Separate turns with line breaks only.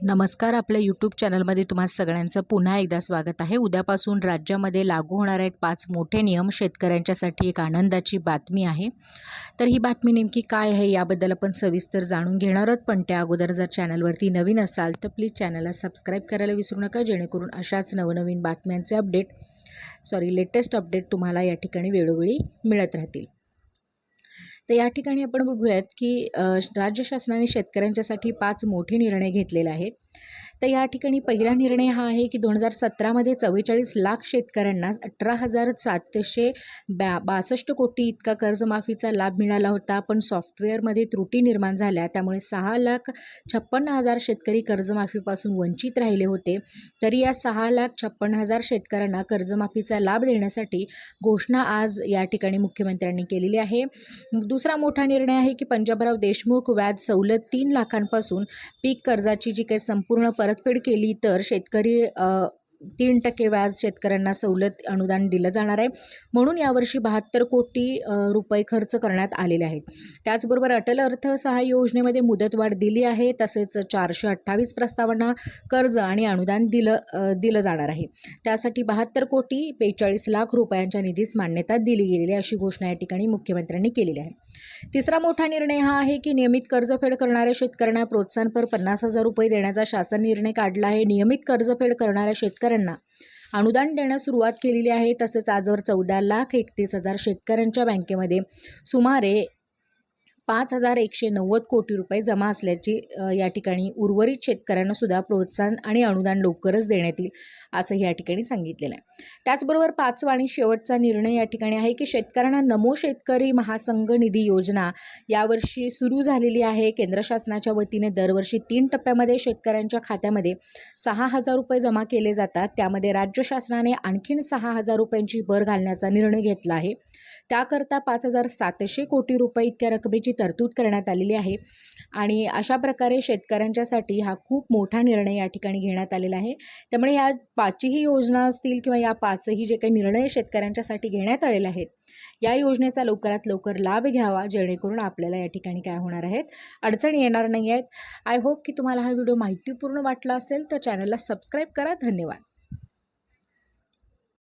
नमस्कार आपल्या यूट्यूब चॅनलमध्ये तुम्हा सगळ्यांचं पुन्हा एकदा स्वागत आहे. उद्यापासून राज्यामध्ये लागू होणारा एक पाच मोठे नियम शेतकऱ्यांच्यासाठी एक आनंदाची बातमी आहे. तर ही बातमी नेमकी काय आहे याबद्दल आपण सविस्तर जाणून घेणार आहोत. पण त्या अगोदर जर चॅनलवरती नवीन असाल तर प्लीज चॅनलला सबस्क्राईब करायला विसरू नका. जेणेकरून अशाच नवनवीन बातम्यांचे अपडेट सॉरी लेटेस्ट अपडेट तुम्हाला या ठिकाणी वेळोवेळी मिळत राहतील. तर या ठिकाणी आपण बघूयात की राज्य शासनाने शेतकऱ्यांच्यासाठी पाच मोठे निर्णय घेतलेले आहेत. तर या ठिकाणी पहिला निर्णय हा आहे की दोन हजार सतरामध्ये चव्वेचाळीस लाख शेतकऱ्यांना अठरा हजार सातशे बॅ बासष्ट कोटी इतका कर्जमाफीचा लाभ मिळाला होता. पण सॉफ्टवेअरमध्ये त्रुटी निर्माण झाल्या. त्यामुळे सहा लाख छप्पन्न हजार शेतकरी कर्जमाफीपासून वंचित राहिले होते. तरी या सहा लाख छप्पन्न हजार शेतकऱ्यांना कर्जमाफीचा लाभ देण्यासाठी घोषणा आज या ठिकाणी मुख्यमंत्र्यांनी केलेली आहे. दुसरा मोठा निर्णय आहे की पंजाबराव देशमुख व्याज सवलत तीन लाखांपासून पीक कर्जाची जी काही संपूर्ण परतफेड केली तर शेतकरी तीन टक्के व्याज शेतकऱ्यांना सवलत अनुदान दिलं जाणार आहे. म्हणून यावर्षी बहात्तर कोटी रुपये खर्च करण्यात आलेले आहेत. त्याचबरोबर अटल अर्थसहाय्य योजनेमध्ये मुदतवाढ दिली आहे. तसेच चारशे अठ्ठावीस प्रस्तावांना कर्ज आणि अनुदान दिलं दिलं जाणार आहे. त्यासाठी बहात्तर कोटी बेचाळीस लाख रुपयांच्या निधीस मान्यता दिली गेलेली आहे अशी घोषणा या ठिकाणी मुख्यमंत्र्यांनी केलेली आहे. तिसरा मोठा निर्णय हा आहे की नियमित कर्जफेड करणाऱ्या शेतकऱ्यांना प्रोत्साहनपर पन्नास हजार रुपये देण्याचा शासन निर्णय काढला आहे. नियमित कर्जफेड करणाऱ्या शेतकऱ्यांना अनुदान देण्यास सुरुवात केलेली आहे तसंच आजवर चौदा लाख एकतीस हजार शेतकऱ्यांच्या बँकेमध्ये सुमारे पाच हजार एकशे नव्वद कोटी रुपये जमा असल्याची या ठिकाणी उर्वरित शेतकऱ्यांना सुद्धा प्रोत्साहन आणि अनुदान लवकरच देण्यात येईल असं या ठिकाणी सांगितलेलं आहे. त्याचबरोबर पाचवा आणि शेवटचा निर्णय या ठिकाणी आहे की शेतकऱ्यांना नमो शेतकरी महासंघ निधी योजना यावर्षी सुरू झालेली आहे. केंद्र शासनाच्या वतीने दरवर्षी तीन टप्प्यामध्ये शेतकऱ्यांच्या खात्यामध्ये सहा हजार रुपये जमा केले जातात. त्यामध्ये राज्य शासनाने आणखीन सहा हजार रुपयांची भर घालण्याचा निर्णय घेतला आहे. त्याकरता पाच हजार सातशे कोटी रुपये इतक्या रकमेची तरतूद करण्यात आलेली आहे. आणि अशा प्रकारे शेतकऱ्यांच्यासाठी हा खूप मोठा निर्णय या ठिकाणी घेण्यात आलेला आहे. त्यामुळे या पाचही योजना असतील किंवा या पाचही जे काही निर्णय शेतकऱ्यांच्यासाठी घेण्यात आलेले आहेत या योजनेचा लवकरात लवकर लाभ घ्यावा जेणेकरून आपल्याला या ठिकाणी काय होणार आहेत? अडचणी येणार नाही आहेत आय होप की तुम्हाला हा व्हिडिओ माहितीपूर्ण वाटला असेल तर चॅनलला सबस्क्राईब करा. धन्यवाद.